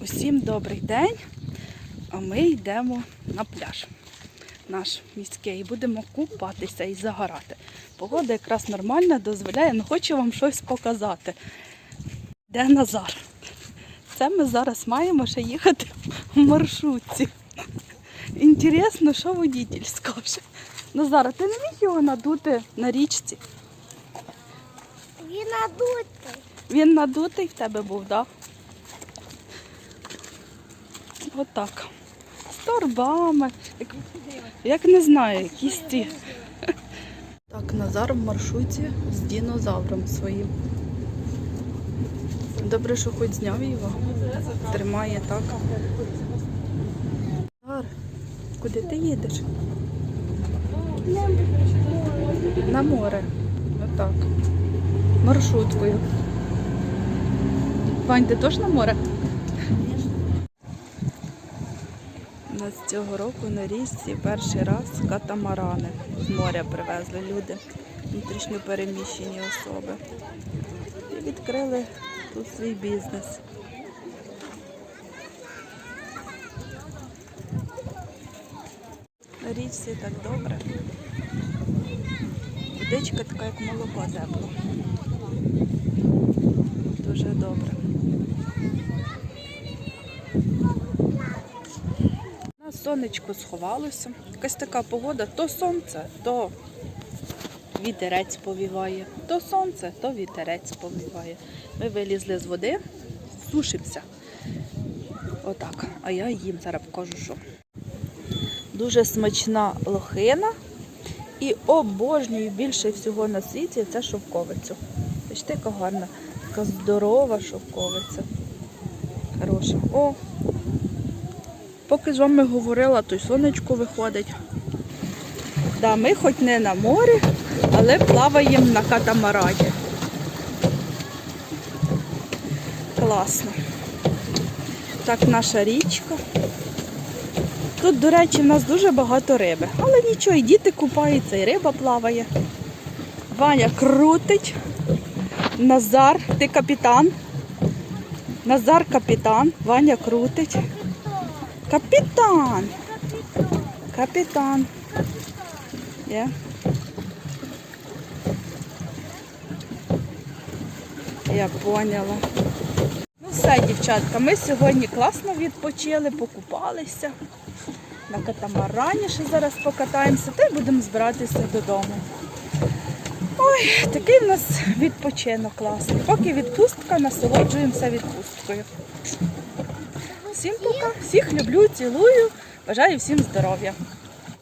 Усім добрий день. А ми йдемо на пляж наш міський і будемо купатися і загорати. Погода якраз нормальна, дозволяє, але хочу вам щось показати. Де Назар? Це ми зараз маємо ще їхати в маршрутці. Інтересно, що водитель скаже. Назар, а ти не міг його надути на річці? Він надутий. Він надутий в тебе був, так? Да? Отак. З торбами. Як, як не знаю, якісь ті. Так, Назар в маршруті з динозавром своїм. Добре, що хоч зняв його. Тримає так. Назар, куди ти їдеш? На море. Отак. Маршруткою. Вань, ти теж на море? Нас цього року на річці перший раз катамарани з моря привезли люди, внутрішньо переміщені особи. І відкрили тут свій бізнес. На річці так добре. Водичка така, як молоко тепло. Дуже добре. Сонечко сховалося. Якась така погода, то сонце, то вітерець повіває. То сонце, то вітерець повіває. Ми вилізли з води, сушимося. Отак. А я їм зараз покажу, що. Дуже смачна лохина. І обожнюю більше всього на світі це шовковицю. Бачите, яка гарна, така здорова шовковиця. Хороша. О! Поки з вами говорила, то й сонечко виходить. Да, ми хоч не на морі, але плаваємо на катамарані. Класно. Так, наша річка. Тут, до речі, в нас дуже багато риби. Але нічого, і діти купаються, і риба плаває. Ваня крутить. Назар, ти капітан. Назар капітан. Ваня крутить. Капітан. Капітан. Є. Я поняла. Ну все, дівчатка, ми сьогодні класно відпочили, покупалися. На катамарані ще зараз покатаємося та й будемо збиратися додому. Ой, такий в нас відпочинок класний. Поки відпустка, насолоджуємося відпусткою. Всім пока, всіх люблю, цілую, бажаю всім здоров'я.